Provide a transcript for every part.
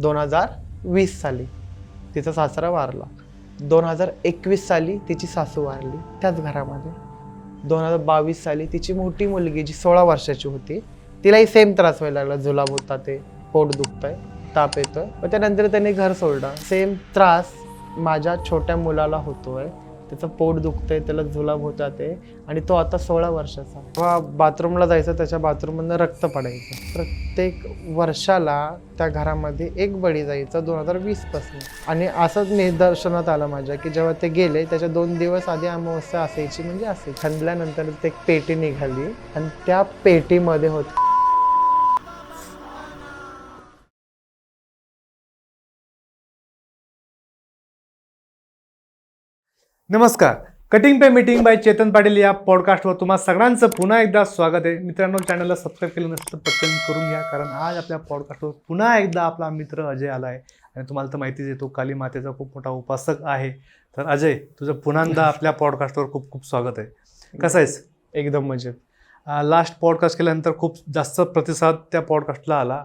दोन हजार वीस साली तिचा सासरा वारला. दोन हजार एकवीस साली तिची सासू वारली त्याच घरामध्ये. दोन हजार बावीस साली तिची मोठी मुलगी जी सोळा वर्षाची होती तिलाही सेम त्रास व्हायला लागला. जुलाब होता ते पोट दुखतंय ताप येतोय. पण त्यानंतर त्याने घर सोडलं. सेम त्रास माझ्या छोट्या मुलाला होतोय. त्याचं पोट दुखतंय त्याला जुलाब होतात ते आणि तो आता सोळा वर्षाचा किंवा बाथरूमला जायचं त्याच्या बाथरूममधनं रक्त पडायचं. प्रत्येक वर्षाला त्या घरामध्ये एक बळी जायचा दोन हजार वीसपासून आणि असंच निदर्शनात आलं माझ्या की जेव्हा ते गेले त्याच्या दोन दिवस आधी अमावस्या असायची म्हणजे असे खंदल्यानंतर ते एक पेटी निघाली आणि त्या पेटीमध्ये होत नमस्कार. कटिंग पे मीटिंग बाय चेतन पाटील या पॉडकास्टवर तुम्हा सगळ्यांचं पुन्हा एकदा स्वागत आहे. मित्रांनो चॅनलला सबस्क्राईब केलं नसतं पटकन करून घ्या कारण आज आपल्या पॉडकास्टवर पुन्हा एकदा आपला मित्र अजय आला आहे आणि तुम्हाला तर माहितीच आहे तो काली मातेचा खूप मोठा उपासक आहे. तर अजय तुझं पुन्हा आपल्या पॉडकास्टवर खूप खूप स्वागत आहे. कसं आहेस? एकदम मजेत. लास्ट पॉडकास्ट केल्यानंतर खूप जास्त प्रतिसाद त्या पॉडकास्टला आला.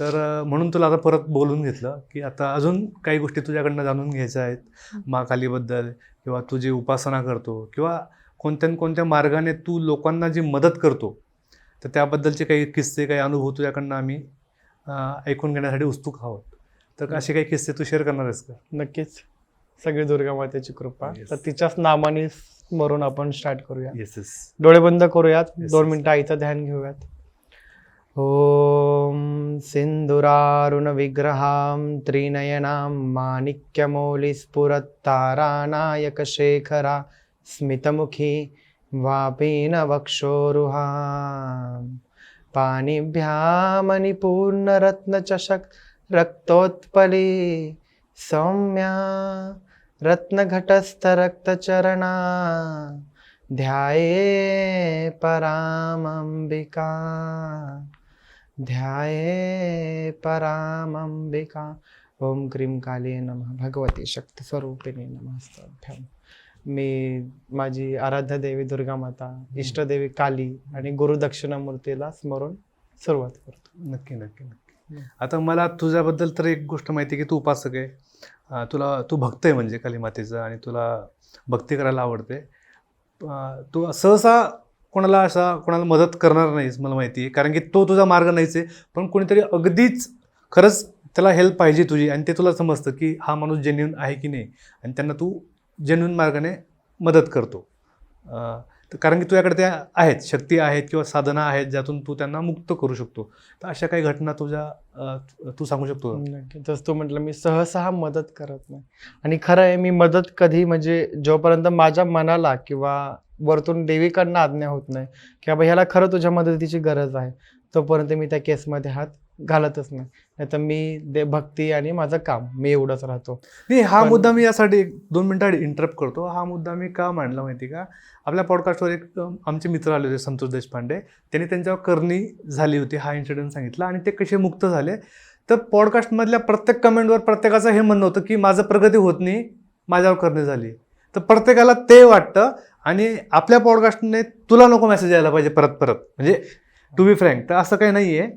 तर म्हणून तुला आता परत बोलून घेतलं की आता अजून काही गोष्टी तुझ्याकडनं जाणून घ्यायच्या आहेत. महाकालीबद्दल किंवा तू जी उपासना करतो किंवा कोणत्या न कोणत्या मार्गाने तू लोकांना जी मदत करतो तर त्याबद्दलचे काही किस्से काही अनुभव तुझ्याकडनं आम्ही ऐकून घेण्यासाठी उत्सुक आहोत. तर असे काही किस्से तू शेअर करणार आहेस का? नक्कीच. सगळी दुर्गा मातेची कृपा. तर तिच्याच नामाने स्मरून आपण स्टार्ट करूया. डोळे बंद करूयात. दोन. मिनिटं आईचं ध्यान घेऊयात. ॐ सिन्दुरारुणविग्रहां त्रिनयनां माणिक्यमौलिस्फुरत्तारानायकशेखरा स्मितमुखी वापीनवक्षोरुहा पाणिभ्यामनिपूर्णरत्नचषक् रक्तोत्पली सौम्या रत्नघटस्थरक्तचरणा ध्याये परामम्बिका। ध्याये परामम्बिका। ओम क्रीम काली नमः। भगवती शक्ती स्वरूपिणी नमस्ताभ्याम मी माझी आराध्य देवी दुर्गा माता इष्टदेवी काली आणि गुरु दक्षिणामूर्तीला स्मरून सुरुवात करतो. नक्की नक्की नक्की. आता मला तुझ्याबद्दल तर एक गोष्ट माहिती आहे की तू उपासक आहे. तुला तू भक्त आहे म्हणजे कालीमातेचं आणि तुला भक्ती करायला आवडते. तू सहसा कोणाला असा कोणाला मदत करणार नाहीस मला माहिती आहे. कारण की तो तुझा मार्ग नाहीच आहे. पण कोणीतरी अगदीच खरंच त्याला हेल्प पाहिजे तुझी आणि ते तुला समजतं की हा माणूस जेन्युन आहे की नाही आणि त्यांना तू जेन्युन मार्गाने मदत करतो. तर कारण की तुझ्याकडे त्या आहेत शक्ती आहेत किंवा साधना आहेत ज्यातून तू त्यांना मुक्त करू शकतो. तर अशा काही घटना तुझ्या तू सांगू शकतो जसं तसं तू म्हटलं मी सहसा मदत करत नाही. आणि खरं आहे मी मदत कधी म्हणजे जोपर्यंत माझ्या मनाला किंवा वरतून देवीकडनं आज्ञा होत नाही. की बाबा ह्याला खरं तुझ्या मदतीची गरज आहे. तोपर्यंत मी त्या केसमध्ये हात घालतच नाही. नाही तर मी दे भक्ती आणि माझं काम मी एवढंच राहतो. नाही हा पण- मुद्दा मी यासाठी एक दोन मिनिटं इंटरप्ट करतो. हा मुद्दा मी का मांडला माहिती का? आपल्या पॉडकास्टवर एक आमचे मित्र आले होते संतोष देशपांडे. त्यांनी त्यांच्यावर करणी झाली होती हा इन्सिडेंट सांगितला आणि ते कसे मुक्त झाले. तर पॉडकास्टमधल्या प्रत्येक कमेंटवर प्रत्येकाचं हे म्हणणं होतं की माझं प्रगती होत नाही माझ्यावर करणी झाली. तर प्रत्येकाला ते वाटतं आणि आपल्या पॉडकास्टने तुला नको मेसेज यायला पाहिजे परत परत. म्हणजे टू बी फ्रँक तर असं काही नाही आहे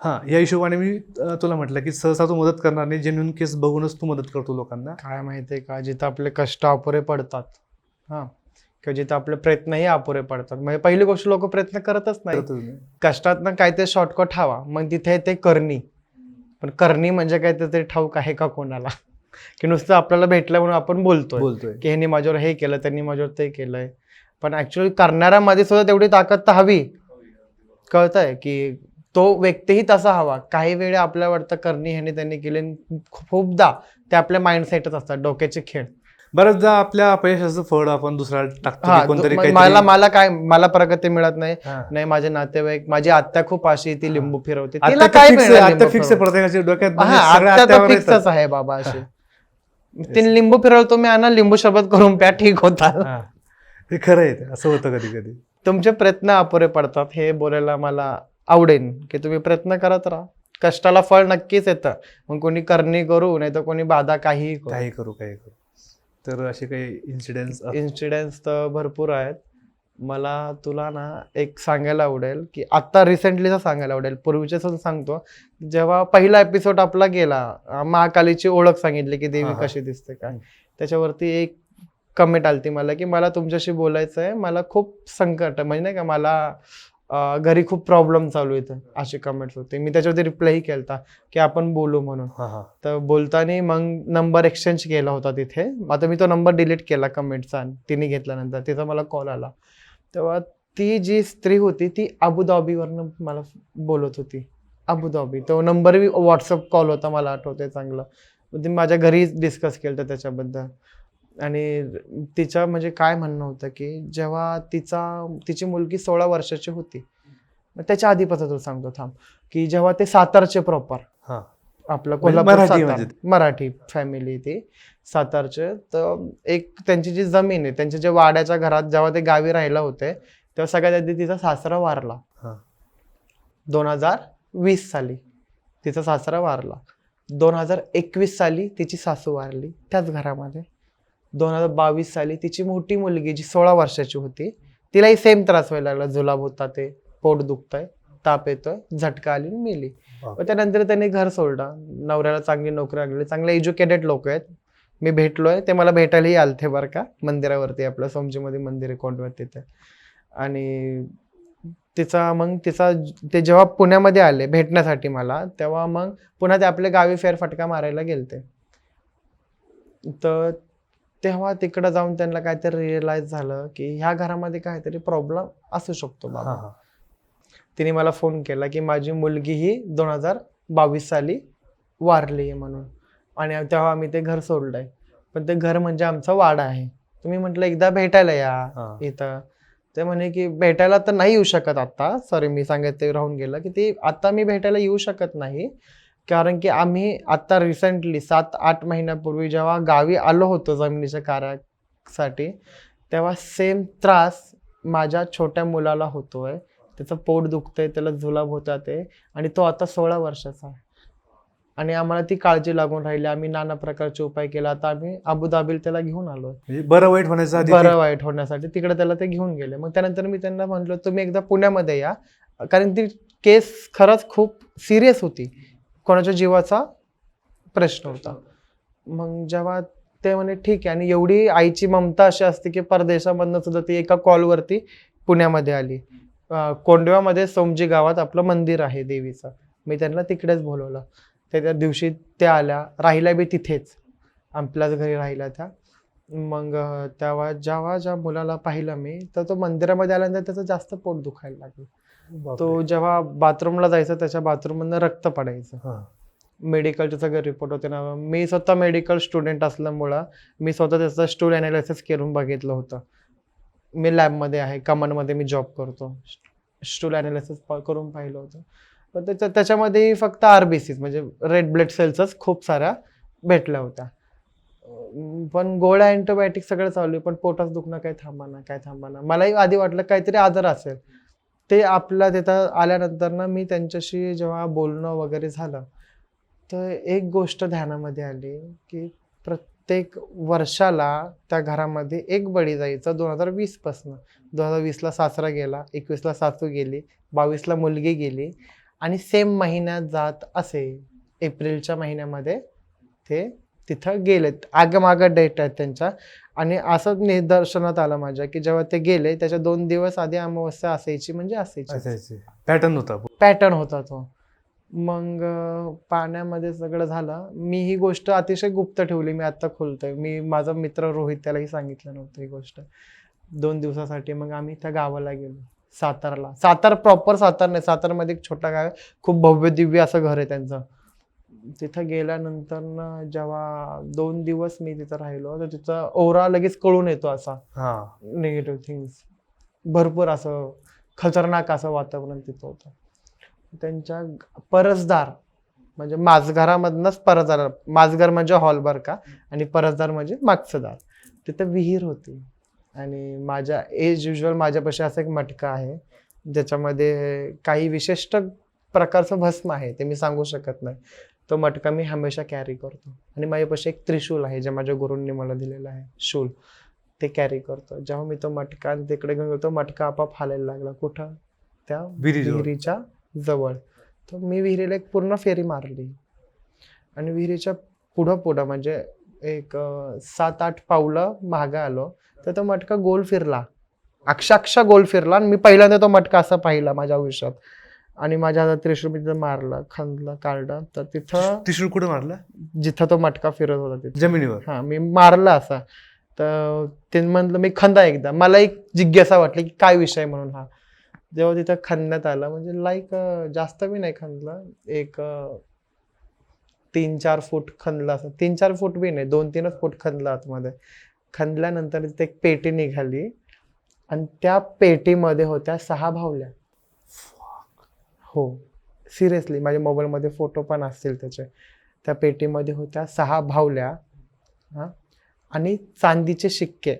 हां या हिशोबाने मी तुला म्हटलं की सहसा तू मदत करणार नाही जेन्युन केस बघूनच तू मदत करतो लोकांना. काय माहिती आहे का? जिथं आपले कष्ट अपुरे पडतात. हां. किंवा जिथं आपले प्रयत्नही अपुरे पडतात. म्हणजे पहिली गोष्ट लोक प्रयत्न करतच नाही. कष्टातनं काय ते शॉर्टकट हवा. मग तिथे ते करणी. पण करणी म्हणजे काय? ते ठाऊक आहे का कोणाला? की नुसतं आपल्याला भेटलं म्हणून आपण बोलतोय. बोलतोय. की ह्यांनी माझ्यावर हे केलं त्यांनी माझ्यावर ते केलंय. पण ऍक्च्युअली करणाऱ्यामध्ये सुद्धा तेवढी ताकद तर हवी. कळतंय की तो व्यक्तीही तसा हवा. काही वेळे आपल्याला वाटतं करणी ह्याने त्यांनी केले खूपदा ते आपल्या माइंडसेटच असतात डोक्याचे खेळ. बऱ्याचदा आपल्या अपयशाचं फळ आपण दुसऱ्याला टाकतो मला मला काय मला प्रगती मिळत नाही. नाही माझे नातेवाईक माझी आत्या खूप अशी ती लिंबू फिरवते. तिला काय आहे, फिक्स आहे? प्रत्येकाच्या डोक्यात म्हणजे फिक्सच येतात. आहे बाबा असे ते लिंबू फिरवतो मी आणा लिंबू शरबत करून प्या ठीक होता हा. ते खरं आहे. असं होतं कधी कधी. तुमचे प्रयत्न अपुरे पडतात हे बोलायला मला आवडेल की तुम्ही प्रयत्न करत राहा. कष्टाला फळ नक्कीच येतं. मग कोणी करणी करू नाही तर कोणी बाधा करू. काही करू काही करू. तर असे काही इन्सिडेंट्स इन्सिडेंट्स तर भरपूर आहेत. मला तुला ना एक सांगायला आवडेल की आत्ता रिसेंटलीच सांगायला आवडेल. पूर्वीचे सांगतो. जेव्हा पहिला एपिसोड आपला गेला महाकालीची ओळख सांगितली की देवी. कशी दिसते काय. त्याच्यावरती एक कमेंट आलती मला की मला तुमच्याशी बोलायचं आहे मला खूप संकट आहे. म्हणजे नाही का मला घरी खूप प्रॉब्लेम चालू आहेत असे कमेंट्स होते. मी त्याच्यावरती रिप्लाय केलता की आपण बोलू म्हणून. तर बोलताना मग नंबर एक्सचेंज केला होता तिथे. आता मी तो नंबर डिलीट केला कमेंटचा तिने घेतल्यानंतर. तिचा मला कॉल आला. तेव्हा ती जी स्त्री होती ती अबुधाबीवरनं मला बोलत होती. अबुधाबी तो नंबर बी व्हॉट्सअप कॉल होता मला आठवते चांगलं. ती माझ्या घरी डिस्कस केलं होतं त्याच्याबद्दल. आणि तिचं म्हणजे काय म्हणणं होतं की जेव्हा तिचा तिची मुलगी सोळा वर्षाची होती मग त्याच्या आधीपासून तुला सांगतो थांब की जेव्हा ते सातारचे प्रॉपर हां. आपलं म्हणजे कोल्हापूर मराठी सातारा. म्हणजे? मराठी फॅमिली ती सातारचे. तर एक त्यांची जी जमीन आहे त्यांच्या जे वाड्याच्या घरात जेव्हा ते गावी राहिला होते तेव्हा सगळ्यात आधी तिचा सासरा वारला. हा. दोन हजार वीस साली तिचा सासरा वारला. दोन हजार एकवीस साली तिची सासू वारली त्याच घरामध्ये. दोन हजार बावीस साली तिची मोठी मुलगी जी सोळा वर्षाची होती तिलाही सेम त्रास व्हायला लागला. जुलाब होता ते पोट दुखतंय ताप येतोय झटका आली आणि मेली. व त्यानंतर त्यांनी घर सोडलं. नवऱ्याला चांगली नोकरी लागली. चांगले एज्युकेटेड लोक आहेत. मी भेटलोय. ते मला भेटायलाही आलते बरं का. मंदिरावरती आपलं सोमजीमध्ये मंदिर आहे कोंडव्यात तिथे. आणि तिचा मग तिचा ते जेव्हा पुण्यामध्ये आले भेटण्यासाठी मला तेव्हा मग पुन्हा ते आपल्या गावी फेरफटका मारायला गेलते. तर तेव्हा तिकडं जाऊन त्यांना काहीतरी रिअलाइज झालं की ह्या घरामध्ये काहीतरी प्रॉब्लेम असू शकतो बाबा. तिने मला फोन केला की माझी मुलगी ही दोन हजार बावीस साली वारली आहे म्हणून. आणि तेव्हा आम्ही ते घर सोडलंय. पण ते घर म्हणजे आमचा वाडा आहे. तुम्ही म्हटलं एकदा भेटायला या. इथं. ते म्हणे की भेटायला तर नाही येऊ शकत आता. सॉरी मी सांगत ते राहून गेलं की ते आता मी भेटायला येऊ शकत नाही. कारण की आम्ही आता रिसेंटली सात आठ महिन्यापूर्वी जेव्हा गावी आलो होतो जमिनीच्या कार्यासाठी तेव्हा सेम त्रास माझ्या छोट्या मुलाला होतोय. त्याचं पोट दुखतंय त्याला जुलाब होतात ते आणि तो आता सोळा वर्षाचा आहे. आणि आम्हाला ती काळजी लागून राहिली. आम्ही नाना प्रकारचे उपाय केला. आता आम्ही अबुधाबीला त्याला घेऊन आलोय. म्हणजे बरं वाईट होण्याचं आधी बरं वाईट होण्यासाठी तिकडे त्याला ते घेऊन गेले. मग त्यानंतर मी त्यांना म्हटलं तुम्ही एकदा पुण्यामध्ये या. कारण ती केस खरंच खूप सिरियस होती. कोणाच्या जीवाचा प्रश्न होता. मग जेव्हा ते म्हणे ठीक आहे. आणि एवढी आईची ममता अशी असते की परदेशामधनं सुद्धा ती एका कॉलवरती पुण्यामध्ये आली. कोंडव्यामध्ये सोमजी गावात आपलं मंदिर आहे देवीचं. मी त्यांना तिकडेच बोलवलं. त्या त्या दिवशी त्या आल्या. राहिल्या बी तिथेच. आपल्याच घरी राहिल्या त्या. मग तेव्हा जेव्हा ज्या मुलाला पाहिलं मी तर तो मंदिरामध्ये आल्यानंतर त्याचं जास्त पोट दुखायला लागलं. तो जेव्हा बाथरूमला जायचा त्याच्या बाथरूममधनं रक्त पडायचं. मेडिकलचे सगळे रिपोर्ट होते ना. मी स्वतः मेडिकल स्टुडंट असल्यामुळं मी स्वतः त्याचं स्टूल अनालिसिस करून बघितलं होतं. मी लॅबमध्ये आहे कमांडमध्ये मी जॉब करतो. स्टूल अनालिसिस करून पाहिलं होतं. पण त्याच्या त्याच्यामध्ये फक्त आर बी सीज म्हणजे रेड ब्लड सेल्सच खूप साऱ्या भेटल्या होत्या. पण गोळ्या अँटीबायोटिक सगळं चालू आहे पण पोटात दुखणं काय थांबाना काय थांबाना मलाही आधी वाटलं काहीतरी आजार असेल. ते आपल्या तिथं आल्यानंतर ना मी त्यांच्याशी जेव्हा बोलणं वगैरे झालं तर एक गोष्ट ध्यानामध्ये आली की प्रत्येक वर्षाला त्या घरामध्ये एक बळी जायचा दोन हजार वीसपासनं दोन हजार वीसला सासरा गेला एकवीसला सासू गेली बावीसला मुलगी गेली आणि सेम महिन्यात जात असे एप्रिलच्या महिन्यामध्ये ते तिथं गेलेत आगमागं डेट आहेत त्यांच्या. आणि असं निदर्शनात आलं माझ्या की जेव्हा ते गेले त्याच्या दोन दिवस आधी अमावस्या असायची म्हणजे असायची. असायचे. पॅटर्न होता. पॅटर्न होता तो. मग पाण्यामध्ये सगळं झालं. मी ही गोष्ट अतिशय गुप्त ठेवली. मी आत्ता खोलतोय. मी माझा मित्र रोहित त्यालाही सांगितलं नव्हतं ही गोष्ट. दोन दिवसासाठी मग आम्ही त्या गावाला गेलो. सातारला. सातार प्रॉपर सातार नाही. सातारमध्ये एक छोटा गाव खूप भव्य दिव्य असं घर आहे त्यांचं. तिथं गेल्यानंतर ना जेव्हा दोन दिवस मी तिथं राहिलो तर तिथं ओरा लगेच कळून येतो असा. हा. निगेटिव्ह थिंग्स भरपूर असं खतरनाक असं वातावरण तिथं होतं. त्यांच्या परसदार म्हणजे माझघरामधनंच परसदार माझघर म्हणजे हॉल बर का आणि परसदार म्हणजे मागचं दार. तिथं विहीर होती. आणि माझ्या एज युजल माझ्यापाशी असा एक मटका आहे ज्याच्यामध्ये काही विशिष्ट प्रकारचं भस्म आहे ते मी सांगू शकत नाही. तो मटका मी हमेशा कॅरी करतो. आणि माझ्यापाशी एक त्रिशूल आहे जे माझ्या गुरूंनी मला दिलेला आहे. शूल. ते कॅरी करतो. जेव्हा मी तो मटका तिकडे घेऊन गेलो तो मटका आपाप हालायला लागला. कुठं? त्या. विहिरीच्या जवळ. तर मी विहिरीला एक पूर्ण फेरी मारली. आणि विहिरीच्या पुढं पुढं म्हणजे एक सात आठ पावलं मागं आलो. तर तो मटका गोल फिरला. अक्षरशः गोल फिरला आणि मी पहिल्यांदा तो मटका असा पाहिला माझ्या आयुष्यात. आणि माझ्या हातात त्रिशूळ मी तिथं मारलं खणलं काढलं. तर तिथं त्रिशूळ कुठं मारला? जिथं तो मटका फिरत होता तिथं. जमिनीवर? हा मी मारला असा. तर ते म्हणलं मी खंदा एकदा. मला एक जिज्ञासा वाटली की काय विषय म्हणून हा. जेव्हा तिथं खणण्यात आलं म्हणजे लाईक जास्त बी नाही खणलं एक तीन चार फूट खणलं असं. तीन चार फूट बी नाही दोन तीनच फूट खणलं आतमध्ये. खणल्यानंतर तिथे एक पेटी निघाली. आणि त्या पेटीमध्ये होत्या सहा भावल्या हो. सिरियसली माझ्या मोबाईलमध्ये फोटो पण असतील त्याचे. त्या पेटीमध्ये होत्या सहा भावल्या हां. आणि चांदीचे शिक्के.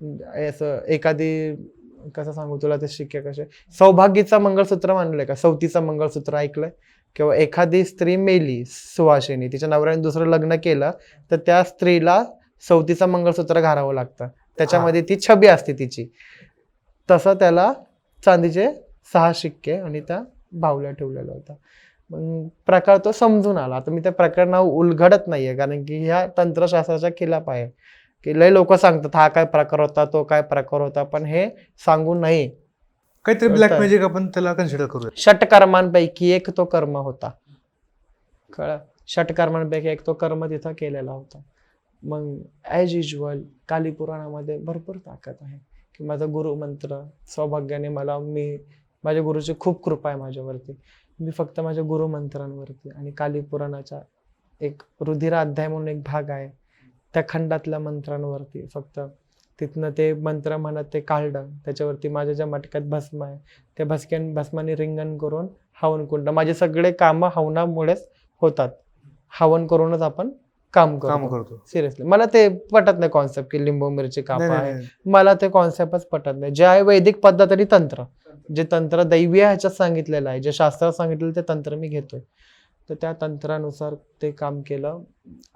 म्हणजे असं एखादी कसं सांगू तुला ते शिक्के कसे? सौभाग्याचं मंगळसूत्र मानलंय का? सवतीचं मंगळसूत्र ऐकलंय? किंवा एखादी स्त्री मेली सुवासिनी तिच्या नवऱ्याने दुसरं लग्न केलं तर त्या स्त्रीला सवतीचं मंगळसूत्र घालावं लागतं. त्याच्यामध्ये ती छबी असते तिची. तसं त्याला चांदीचे सहा शिक्के आणि त्या बावल्या ठेवलेल्या होत्या मग प्रकार तो समजून आला. आता मी त्या प्रकरणावर उलगडत नाहीये कारण की ह्या तंत्रशास्त्राच्या खिलाफ आहे. की लय लोक सांगतात हा काय प्रकार होता तो काय प्रकार होता. पण हे सांगू नये काहीतरी. ब्लॅक मॅजिक आपण त्याला कन्सिडर करूया. षटकर्मांपैकी एक तो कर्म होता. कळ षटकर्मांपैकी एक तो कर्म तिथं केलेला होता. मग ॲज युजल काली पुराणामध्ये भरपूर ताकद आहे की माझा गुरुमंत्र सौभाग्याने मला मी माझ्या गुरुची खूप कृपा आहे माझ्यावरती. मी फक्त माझ्या गुरुमंत्रांवरती आणि काली पुराणाचा एक रुधिरा अध्याय म्हणून एक भाग आहे. त्या खंडातल्या मंत्रांवरती. फक्त तिथनं ते मंत्र म्हणत ते काढलं त्याच्यावरती माझ्या ज्या मटक्यात भस्म आहे त्या भस्क्यान भस्माने रिंगण करून हवन कुंड. माझे सगळे कामं हवनामुळेच होतात. हवन करूनच आपण काम काम करतो. सिरियसली मला ते पटत नाही कॉन्सेप्ट की लिंबू मिरची कापा. नाही, आहे. मला ते कॉन्सेप्टच पटत नाही. जे आहे वैदिक पद्धत आणि तंत्र. जे तंत्र दैवी ह्याच्यात सांगितलेलं आहे. जे शास्त्रात सांगितलेलं ते तंत्र मी घेतोय. तर त्या तंत्रानुसार ते काम केलं.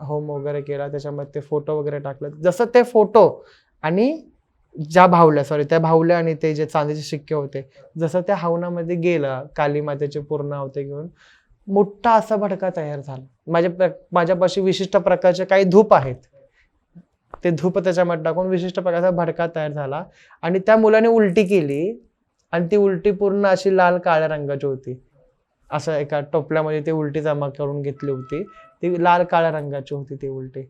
होम वगैरे केला. त्याच्यामध्ये ते फोटो वगैरे टाकलं. जसं ते फोटो आणि ज्या भावल्या सॉरी त्या भावल्या आणि ते जे चांदीचे शिक्के होते जसं त्या हवनामध्ये गेलं काली मातेचे पूर्ण होते घेऊन मोठा असा भडका तयार झाला. माझ्या प्र- माझ्यापाशी विशिष्ट प्रकारचे काही धूप आहेत. ते धूप त्याच्यामध्ये टाकून विशिष्ट प्रकारचा भडका तयार झाला. आणि त्या मुलाने उलटी केली. आणि ती उलटी पूर्ण अशी लाल काळ्या रंगाची होती. असं एका टोपल्यामध्ये ती उलटी जमा करून घेतली होती. ती लाल काळ्या रंगाची होती ती उलटी.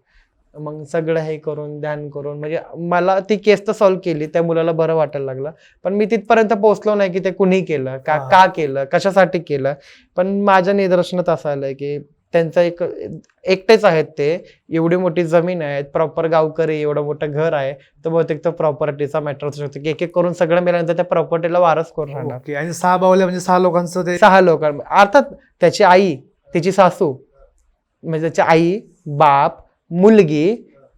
मग सगळं हे करून ध्यान करून म्हणजे मला ती केस तर सॉल्व्ह केली त्या मुलाला बरं वाटायला लागलं. पण मी तिथपर्यंत पोहोचलो नाही की ते कुणी केलं का. का केलं कशासाठी केलं. पण माझ्या निदर्शनात असं आलंय की त्यांचं एक एकटेच आहेत ते. एवढी मोठी जमीन आहे प्रॉपर गावकरी एवढं मोठं घर आहे तर बहुतेक तो प्रॉपर्टीचा मॅटर असू शकतो. की एक एक करून सगळं मिळाल्यानंतर त्या प्रॉपर्टीला वारस करून राहणार. आणि सहा बावल्या म्हणजे सहा लोकांचं ते सहा लोक अर्थात त्याची आई त्याची सासू म्हणजे त्याची आई बाप मुलगी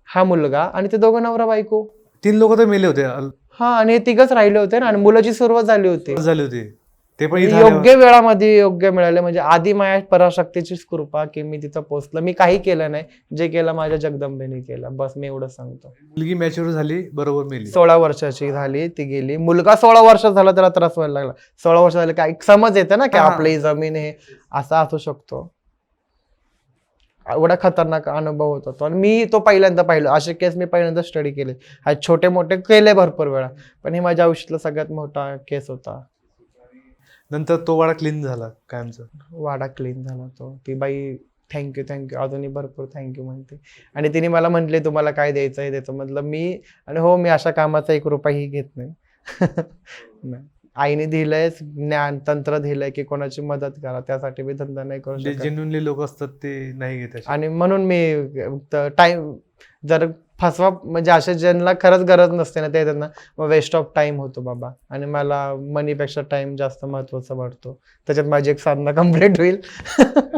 हा मुलगा आणि ते दोघं नवरा बायको. तीन लोक तर मेले होते. हा आणि हे तिघच राहिले होते ना आणि मुलाची सुरुवात झाली होती. झाले होते. ते पण योग्य वेळामध्ये योग्य मिळाले. म्हणजे आधी माया पराशक्तीचीच कृपा की मी तिथं पोहोचलो. मी काही केलं नाही. जे केलं माझ्या जगदंबेने केलं. बस मी एवढं सांगतो. मुलगी मॅच्युअर झाली बरोबर मेली. सोळा वर्षाची झाली ती गेली. मुलगा सोळा वर्ष झाला त्याला त्रास व्हायला लागला. सोळा वर्ष झाले काय समज येते ना की हा. आपली जमीन हे असा असू शकतो. एवढा खतरनाक अनुभव होता तो. आणि मी तो पहिल्यांदा पाहिलो. असे केस मी पहिल्यांदा स्टडी केले. हा छोटे मोठे केले भरपूर वेळा. पण हे माझ्या आयुष्यातला सगळ्यात मोठा केस होता. नंतर तो वाडा क्लीन झाला कायमचा. वाडा क्लीन झाला तो. ती बाई थँक्यू थँक्यू अजूनही भरपूर थँक्यू म्हणते. आणि तिने मला म्हटले तुम्हाला काय द्यायचं आहे द्यायचं म्हटलं मी आणि हो मी अशा कामाचा एक रुपयाही घेत नाही. आईने दिलंय ज्ञान तंत्र दिलंय की कोणाची मदत करा. त्यासाठी मी धंदा नाही करू जेन्युनली लोक असतात ते नाही घेत. आणि म्हणून मी टाइम जर फसवा म्हणजे अशा ज्यांना खरंच गरज नसते ना ते त्यांना मग वेस्ट ऑफ टाइम होतो बाबा. आणि मला मनीपेक्षा टाइम जास्त महत्त्वाचा वाटतो. त्याच्यात माझी एक साधना कंप्लीट होईल.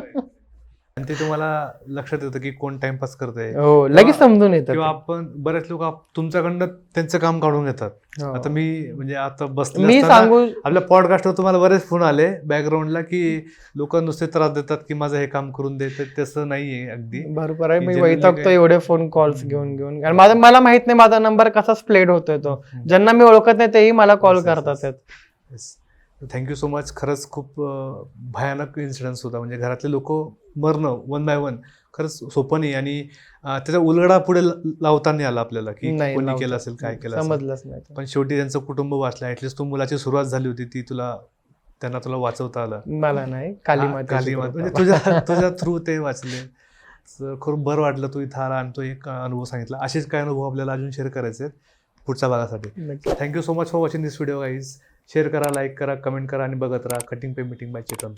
आणि ते तुम्हाला लक्षात येतं की कोण टाइमपास करतंय. हो लगेच समजून येतं किंवा. आपण बरेच लोक तुमच्याकडनं त्यांचं काम काढून घेतात. हो. आता मी म्हणजे आता बसले मी सांगू आपल्या पॉडकास्टवर तुम्हाला बरेच फोन आले बॅकग्राऊंडला की लोक नुसते त्रास देतात की माझं हे काम करून दे तर तसं नाहीये अगदी. बरोबर आहे. मी वैतागतो एवढे फोन कॉल्स घेऊन घेऊन. आणि माझा मला माहीत नाही माझा नंबर कसा स्प्लेड होतोय तो. ज्यांना मी ओळखत नाही तेही मला कॉल करतात. थँक्यू सो मच खरंच खूप भयानक इन्सिडन्स होता. म्हणजे घरातले लोक मरणं वन बाय वन खरंच सोपं नाही. आणि त्याचा उलगडा पुढे लावता नाही आला आपल्याला की कोणी. केलं असेल काय केलं समजलंच नाही. पण शेवटी त्यांचं कुटुंब वाचलं. ऍटलीस्ट तू मुलाची सुरुवात झाली होती. ती तुला त्यांना तुला वाचवता आलं. मला नाही. काली. म्हणजे तुझ्या तुझ्या थ्रू ते वाचले. खूप बरं वाटलं तू इथं आला आणि तो एक अनुभव सांगितला. असेच काय अनुभव आपल्याला अजून शेअर करायचे आहेत पुढच्या भागासाठी. Thank you so much for watching this video guys share करा लाईक करा कमेंट करा आणि बघत राहा. कटिंग पे मीटिंग बाय चेतन